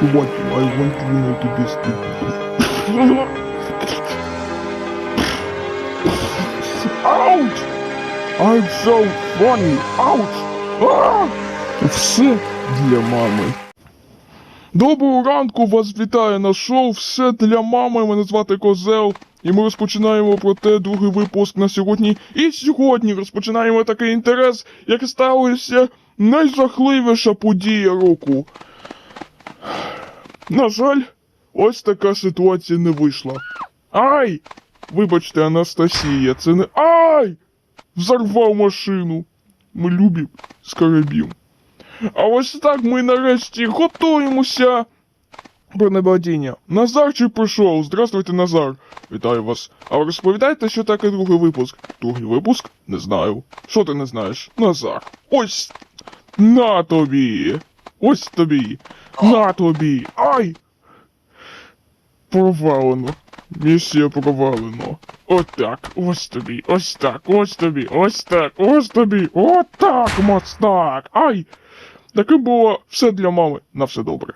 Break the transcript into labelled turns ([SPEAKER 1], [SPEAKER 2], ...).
[SPEAKER 1] What do I want to know to stupid? Ouch! I'm so funny! Ouch! Все для мами. Доброго ранку, вас вітає на шоу Все для мами. Мене звати Козел. І ми розпочинаємо про те другий випуск на сьогодні. І сьогодні розпочинаємо такий інтерес, як сталося найжахливіша подія року. На жаль, ось така ситуація не вийшла. Ай! Вибачте, Анастасія, це не. Ай! Взорвав машину. Ми любимо скарабів. А ось так ми нарешті готуємося. Бронебадіння. Назарчик прийшов. Здравствуйте, Назар. Вітаю вас. А ви розповідаєте, що таке другий випуск? Другий випуск? Не знаю. Що ти не знаєш? Назар. Ось. На тобі. Ось тобі. На тобі. Ай! Провалено. Місія провалено. Отак, ось тобі, ось так, ось тобі, ось так, ось тобі, отак, мастак. Ай! Таке було все для мами. На все добре.